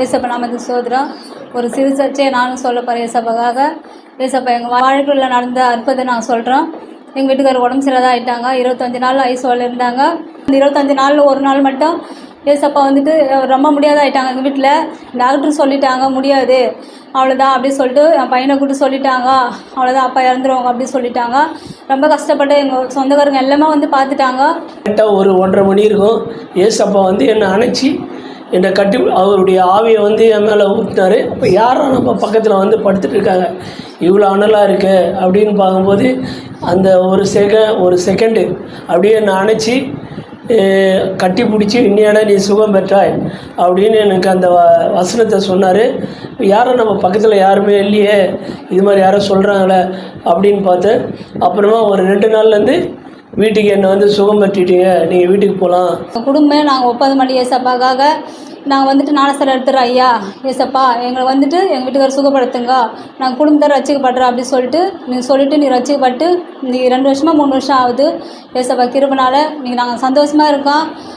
ஏசப்பா நமக்கு சோதரம் ஒரு சிறு சர்ச்சையை நானும் சொல்ல போகிறேன் ஏசப்பாக்காக. ஏசப்பா எங்கள் வாழ்க்கையில் நடந்த அற்புதத்தை நான் சொல்கிறோம் எங்கள் வீட்டுக்காரர் உடம்பு சரியாக ஆயிட்டாங்க இருபத்தஞ்சி நாள் ஐசோவில் இருந்தாங்க. இந்த இருபத்தஞ்சி நாளில் ஒரு நாள் மட்டும் ஏசப்பா வந்துட்டு ரொம்ப முடியாத ஆயிட்டாங்க எங்கள் வீட்டில். டாக்டர் சொல்லிட்டாங்க முடியாது. அவ்வளோதான் அப்படி சொல்லிட்டு என் பையனை கூட்டு சொல்லிட்டாங்க. அவ்வளோதான் அப்பா இறந்துருவாங்க அப்படி சொல்லிட்டாங்க. ரொம்ப கஷ்டப்பட்டு எங்கள் சொந்தக்காரங்க எல்லாமே வந்து பார்த்துட்டாங்க. கரெக்டாக ஒரு ஒன்றரை மணி இருக்கும். ஏசப்பா வந்து என்னை அணைச்சி என்னை கட்டி அவருடைய ஆவியை வந்து என் மேலே ஊற்றினார் அப்போ யாரும் நம்ம பக்கத்தில் வந்து படுத்துட்டு இருக்காங்க. இவ்வளோ அனலாக இருக்கு அப்படின்னு பார்க்கும்போது அந்த ஒரு செக ஒரு செகண்டு அப்படியே என்னை அணைச்சி கட்டி பிடிச்சி இன்னையோட நீ சுகம் பெற்றாய் அப்படின்னு எனக்கு அந்த வ வசனத்தை சொன்னார். யாரும் நம்ம பக்கத்தில் யாருமே இல்லையே இது மாதிரி யாரோ சொல்கிறாங்களே அப்படின்னு பார்த்தேன். அப்புறமா ஒரு ரெண்டு நாள்லேருந்து வீட்டுக்கு என்னை வந்து சுகம் பெற்றுட்டீங்க நீங்கள் வீட்டுக்கு போகலாம் குடும்பம் குடும்பமே நாங்கள் ஒப்பந்தம் பண்ணி ஏசப்பாக்காக. நாங்கள் வந்துட்டு நாணசரம் எடுத்துறோம் ஐயா ஏசப்பா எங்களை வந்துட்டு எங்கள் வீட்டுக்காரர் சுகப்படுத்துங்க. நாங்கள் குடும்பத்தை ரசிக்கப்படுறோம் அப்படின்னு சொல்லிட்டு நீங்கள் சொல்லிட்டு நீ ரசிக்கப்பட்டு நீ ரெண்டு வருஷமாக மூணு வருஷம் ஆகுது. ஏசப்பா கிருபனால நீங்கள் நாங்கள் சந்தோஷமாக இருக்கோம்.